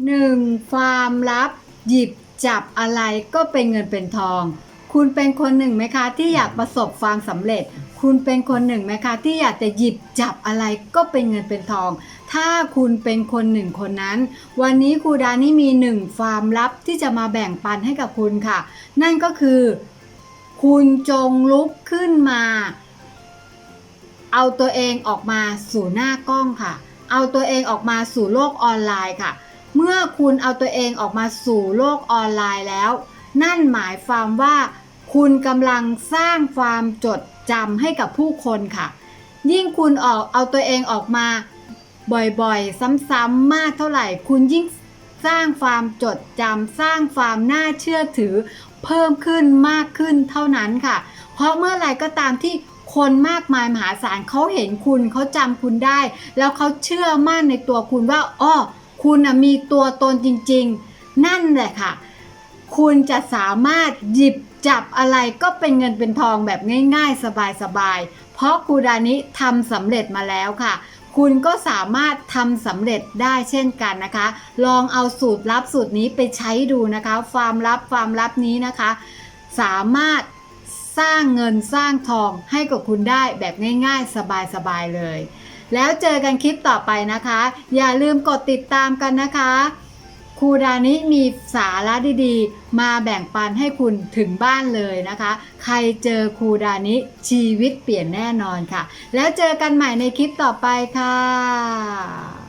1. ความลับ หยิบจับอะไรก็เป็นเงินเป็นทอง คุณเป็นคนหนึ่งไหมคะที่อยากประสบความสำเร็จ คุณเป็นคนหนึ่งไหมคะที่อยากจะหยิบจับอะไรก็เป็นเงินเป็นทอง ถ้าคุณเป็นคนหนึ่งคนนั้น วันนี้ครูดานี่มีหนึ่งความลับที่จะมาแบ่งปันให้กับคุณค่ะ นั่นก็คือ คุณจงลุกขึ้นมา เอาตัวเองออกมาสู่หน้ากล้องค่ะ เอาตัวเองออกมาสู่โลกออนไลน์ค่ะ เมื่อคุณเอาตัวเองออกมาสู่โลกออนไลน์แล้ว นั่นหมายความว่าคุณกำลังสร้างความจดจำให้กับผู้คนค่ะ ยิ่งคุณออกเอาตัวเองออกมาบ่อยๆ ซ้ำๆมากเท่าไหร่ คุณยิ่งสร้างความจดจำสร้างความน่าเชื่อถือ เพิ่มขึ้นมากขึ้นเท่านั้นค่ะ เพราะเมื่อไหร่ก็ตามที่คนมากมายมหาศาลเขาเห็นคุณเขาจำคุณได้ แล้วเขาเชื่อมั่นในตัวคุณว่าอ้อ คุณมีตัวตนจริงๆ นั่นแหละค่ะ คุณจะสามารถหยิบจับอะไรก็เป็นเงินเป็นทองแบบง่ายๆ สบายๆ เพราะครูดานิทำสำเร็จมาแล้วค่ะ คุณก็สามารถทำสำเร็จได้เช่นกันนะคะ ลองเอาสูตรลับสูตรนี้ไปใช้ดูนะคะความลับความลับนี้นะคะ สามารถสร้างเงินสร้างทองให้กับคุณได้แบบง่ายๆ สบายๆเลย แล้วเจอกันคลิปต่อไปนะคะ อย่าลืมกดติดตามกันนะคะครูดานิมีสาระดีๆ มาแบ่งปันให้คุณถึงบ้านเลยนะคะ ใครเจอครูดานิชีวิตเปลี่ยนแน่นอนค่ะ แล้วเจอกันใหม่ในคลิปต่อไปค่ะ